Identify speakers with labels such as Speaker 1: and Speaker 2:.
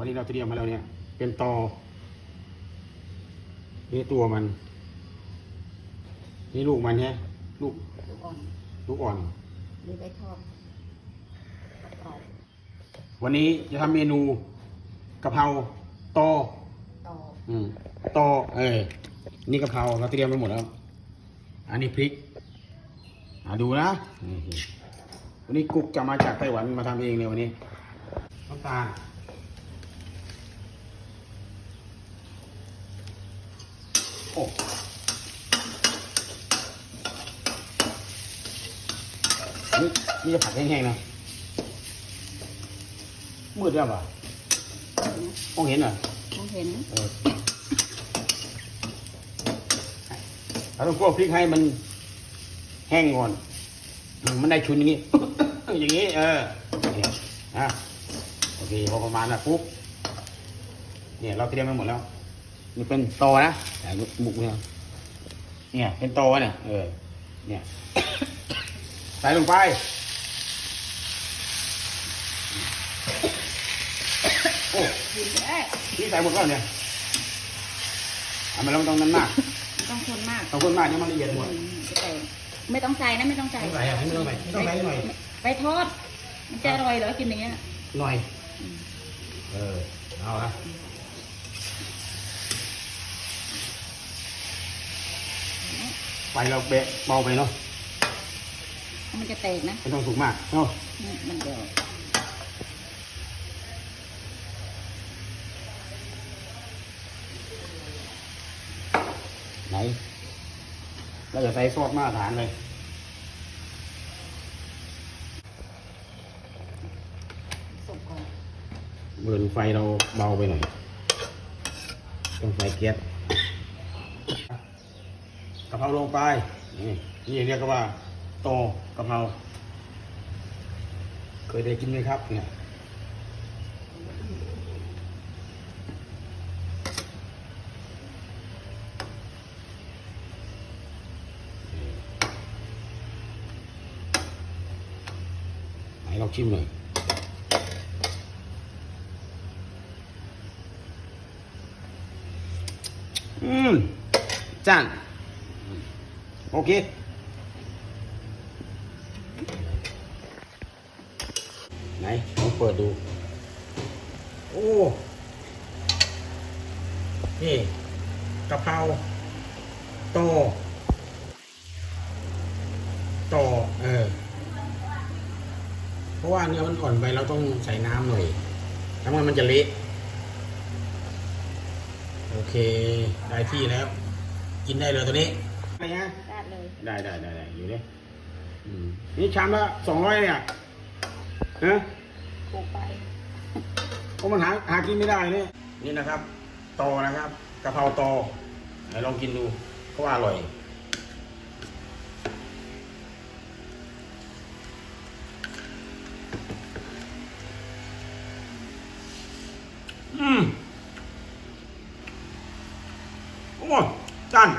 Speaker 1: วันนี้เราเตรียมมาแล้วเนี่ย เป็นตอนี่ตัวมัน นี่ลูกมันเนี่ยลูก
Speaker 2: ลูกอ่อน
Speaker 1: ลูกอ่อน
Speaker 2: หรือไว้ทอดกรอบ
Speaker 1: วันนี้จะทำเมนูกะเพราตอ
Speaker 2: ต่อ
Speaker 1: อืมตอเออนี่กะเพราเราเตรียมไปหมดแล้ว อันนี้พริกอ่าดูนะนี่วันนี้กุ๊กจะมาจากไต้หวันมาทำเองเลยวันนี้น้ำตาล โอ้นี่นี่จะผัดแห้งๆนะมืดแล้วป่ะมองเห็นเหรอ
Speaker 2: มองเห็น
Speaker 1: เออเราต้องคั่วพริกให้มันแห้งก่อนอืมมันได้ชุนอย่างนี้ อย่างนี้ เออเนี่ยนะโอเคพอประมาณนะปุ๊บเนี่ยเราเตรียมไปหมดแล้วนี่เป็นตอนะ แต่บุกเนี่ยเนี่ยเป็นตอเนี่ยเออเนี่ยใส่ลงไปโอ้
Speaker 2: กินได้
Speaker 1: นี่ใส่หมดแล้วเนี่ยอะมันต้องนั้นมาก
Speaker 2: ไม่ต้องคนมาก
Speaker 1: ต้องคนมากเนี่ยมันละเอียดหมด
Speaker 2: อืมจะใส่ไม่ต้องใส่นะไม่ต้องใส่
Speaker 1: ต้องใส่อะไม่ต้องใส่ไม่ต้องใส่หน่อย
Speaker 2: ไปทอดมันจะอร่อยเหรอกินอย่างเงี้ย
Speaker 1: หน่อย
Speaker 2: อืม
Speaker 1: เออเอาละ ไฟเราเบะเบาไปเนาะ
Speaker 2: มันจะแตกนะ
Speaker 1: ไม่ต้องสุกมากเนาะ
Speaker 2: นี่มันเดี๋ยว
Speaker 1: ไหนเราจะใส่ซอสมาตรฐานเลย
Speaker 2: สุกก่อน
Speaker 1: เบิร์นไฟเราเบาไปหน่อยต้องไฟแก๊ส กะเพราลงไป นี่นี่เรียกว่า โตกะเพราเคยได้กินไหมครับ เนี่ยไหนลองชิมหน่อยอืมจาน โอเค ไหนลองเปิดดู โอ้ นี่กะเพราโตโตเออ เพราะว่าเนื้อมันอ่อนไปเราต้องใส่น้ำหน่อยถ้ามันมันจะเละโอเค ได้ที่แล้ว กินได้เลยตัวนี้ อะไรฮะ
Speaker 2: ราดเลย
Speaker 1: ได้ได้ได้ได้อยู่ดิอืมนี่ชามละสองร้อยเนี่ยฮะ
Speaker 2: ปลูกไป
Speaker 1: เพราะมันหาหากินไม่ได้เนี่ยนี่นะครับตอนะครับกะเพราตอไหนลองกินดูเขาว่าอร่อยอืมโอ้จาน